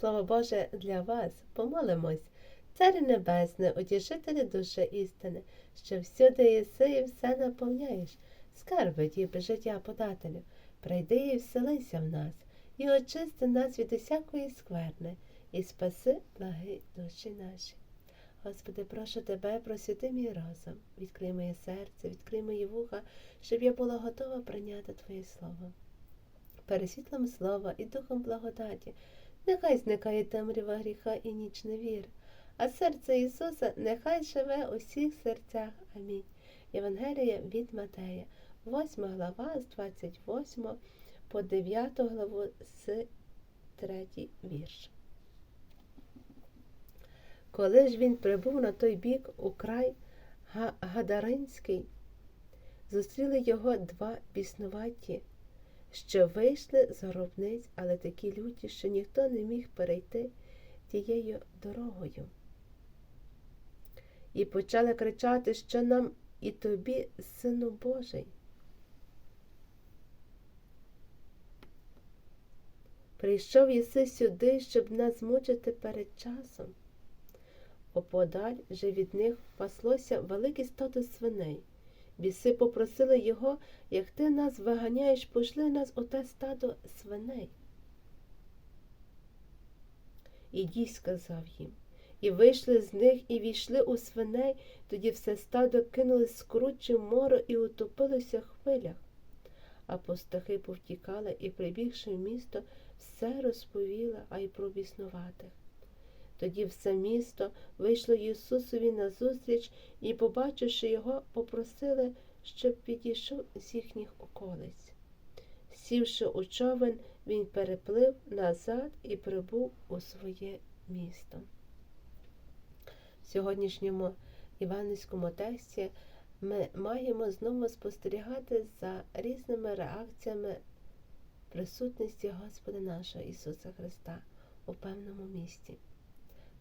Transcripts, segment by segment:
Слово Боже для вас, помолимось. Царю Небесне, утішителю душі істини, що всюди єси і все наповняєш, скарби діби життя подателю, прийди і вселися в нас, і очисти нас від усякої скверни, і спаси благи душі наші. Господи, прошу тебе, просвіти мій розум, відкрий моє серце, відкрий мої вуха, щоб я була готова прийняти Твоє Слово. Пересвітлом слова і духом благодаті, нехай зникає темрява гріха і ніч невіри, а серце Ісуса нехай живе у всіх серцях. Амінь. Євангелія від Матея, 8 глава з 28 по 9 главу з 3 вірш. Коли ж він прибув на той бік у край Гадаринський, зустріли його два біснуваті, що вийшли з гробниць, але такі люті, що ніхто не міг перейти тією дорогою. І почали кричати, що нам і тобі, сину Божий. Прийшов єси сюди, щоб нас мучити перед часом. Оподаль же від них паслося велике стадо свиней. Біси попросили його, як ти нас виганяєш, пошли нас у те стадо свиней. Ідіть, сказав їм, і вийшли з них, і війшли у свиней, тоді все стадо кинулось скручі в море і утопилося в хвилях. А пастухи повтікали і, прибігши в місто, все розповіли, а й про біснуватих. Тоді все місто вийшло Ісусові назустріч і, побачивши його, попросили, щоб підійшов з їхніх околиць. Сівши у човен, він переплив назад і прибув у своє місто. В сьогоднішньому Іванівському тексті ми маємо знову спостерігати за різними реакціями присутності Господа нашого Ісуса Христа у певному місті.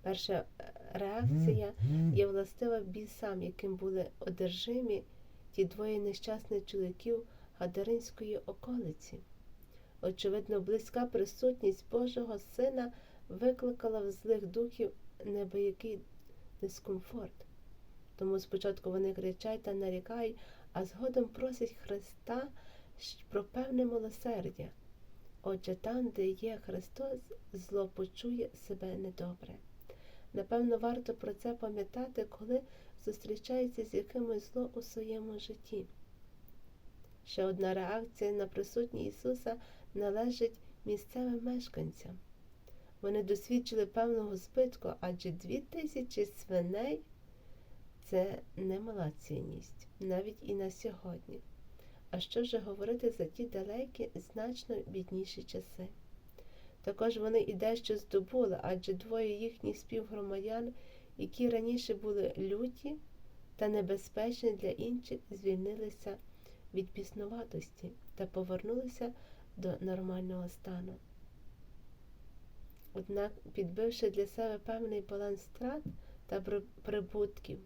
Перша е, реакція є властива бісам, яким були одержимі ті двоє нещасних чоловіків Гадаринської околиці. Очевидно, близька присутність Божого Сина викликала в злих духів небоякий дискомфорт. Тому спочатку вони кричать та нарікають, а згодом просять Христа про певне милосердя. Отже, там, де є Христос, зло почує себе недобре. Напевно, варто про це пам'ятати, коли зустрічається з якимось зло у своєму житті. Ще одна реакція на присутність Ісуса належить місцевим мешканцям. Вони досвідчили певного збитку, адже дві тисячі свиней це немала цінність, навіть і на сьогодні. А що вже говорити за ті далекі, значно бідніші часи? Також вони і дещо здобули, адже двоє їхніх співгромадян, які раніше були люті та небезпечні для інших, звільнилися від піснуватості та повернулися до нормального стану. Однак, підбивши для себе певний баланс втрат та прибутків,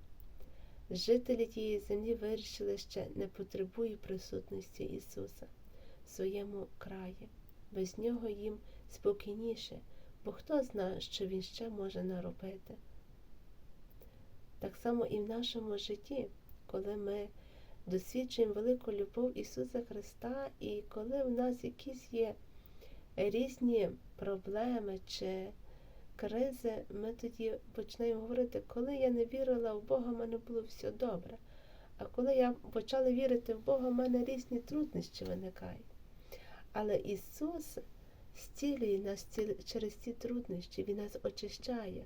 жителі тієї землі вирішили, що не потребують присутності Ісуса в своєму краї. Без нього їм спокійніше, бо хто знає, що він ще може наробити. Так само і в нашому житті, коли ми досвідчуємо велику любов Ісуса Христа, і коли в нас якісь є різні проблеми чи кризи, ми тоді починаємо говорити, коли я не вірила в Бога, в мене було все добре. А коли я почала вірити в Бога, в мене різні труднощі виникають. Але Ісус зцілює нас через ці труднощі, Він нас очищає.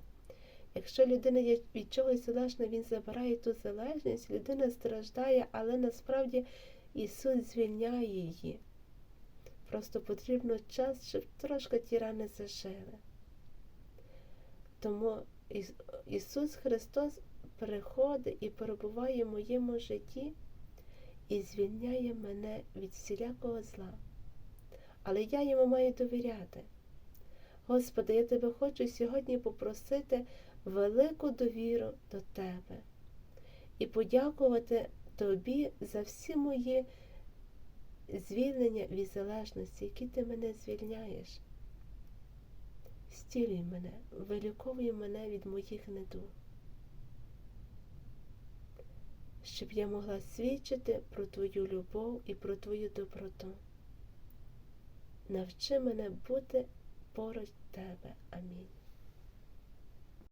Якщо людина є від чогось залежна, Він забирає ту залежність, людина страждає, але насправді Ісус звільняє її. Просто потрібно час, щоб трошки ті рани зажили. Тому Іс- Ісус Христос приходить і перебуває в моєму житті і звільняє мене від всілякого зла. Але я йому маю довіряти. Господи, я тебе хочу сьогодні попросити велику довіру до Тебе і подякувати Тобі за всі мої звільнення від залежності, які ти мене звільняєш. зцілюй мене, виліковуй мене від моїх недуг, щоб я могла свідчити про Твою любов і про Твою доброту. Навчи мене бути поруч Тебе. Амінь.